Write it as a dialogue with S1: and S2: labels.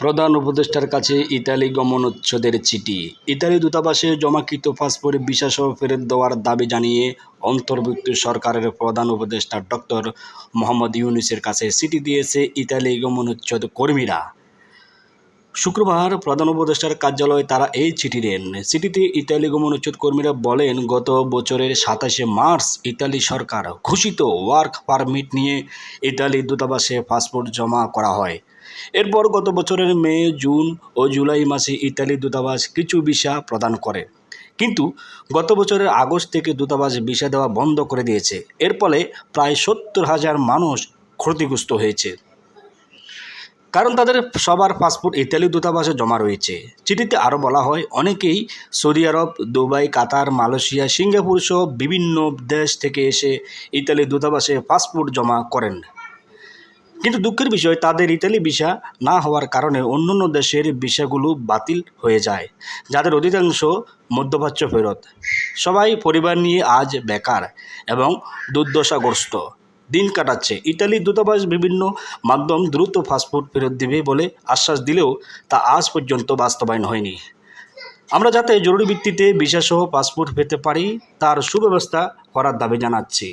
S1: প্রধান উপদেষ্টার কাছে ইতালি গমনোচ্ছেদের চিঠি। ইতালি দূতাবাসে জমাকৃত পাসপোর্ট বিশ্বাস ফেরত দেওয়ার দাবি জানিয়ে অন্তর্ভুক্ত সরকারের প্রধান উপদেষ্টা ডক্টর মোহাম্মদ ইউনুসের কাছে চিঠি দিয়েছে ইতালি গমনোচ্ছেদ কর্মীরা। শুক্রবার প্রধান উপদেষ্টার কার্যালয়ে তারা এই চিঠি দেন। চিঠিতে ইতালি গমনোচ্ছেদ কর্মীরা বলেন, গত বছরের সাতাশে মার্চ ইতালি সরকার ঘোষিত ওয়ার্ক পারমিট নিয়ে ইতালি দূতাবাসে পাসপোর্ট জমা করা হয়। এরপর গত বছরের মে, জুন ও জুলাই মাসে ইতালি দূতাবাস কিছু ভিসা প্রদান করে। কিন্তু গত বছরের আগস্ট থেকে দূতাবাস ভিসা দেওয়া বন্ধ করে দিয়েছে। এর ফলে প্রায় সত্তর হাজার মানুষ ক্ষতিগ্রস্ত হয়েছে। কারণ তাদের সবার পাসপোর্ট ইতালি দূতাবাসে জমা রয়েছে। চিঠিতে আরও বলা হয়, অনেকেই সৌদি আরব, দুবাই, কাতার, মালয়েশিয়া, সিঙ্গাপুর সহ বিভিন্ন দেশ থেকে এসে ইতালি দূতাবাসে পাসপোর্ট জমা করেন। কিন্তু দুঃখের বিষয়, তাদের ইতালি ভিসা না হওয়ার কারণে অন্যান্য দেশের ভিসাগুলো বাতিল হয়ে যায়, যাদের অধিকাংশ মধ্যপ্রাচ্য ফেরত। সবাই পরিবার নিয়ে আজ বেকার এবং দুর্দশাগ্রস্ত। দিন কাটাচ্ছে। ইটালির দূতাবাস বিভিন্ন মাধ্যম দ্রুত ফাস্টফুড ফেরত দেবে বলে আশ্বাস দিলেও তা আজ পর্যন্ত বাস্তবায়ন হয়নি। আমরা যাতে জরুরি ভিত্তিতে ভিসাসহ পাসপোর্ট পেতে পারি, তার সুব্যবস্থা করার দাবি জানাচ্ছি।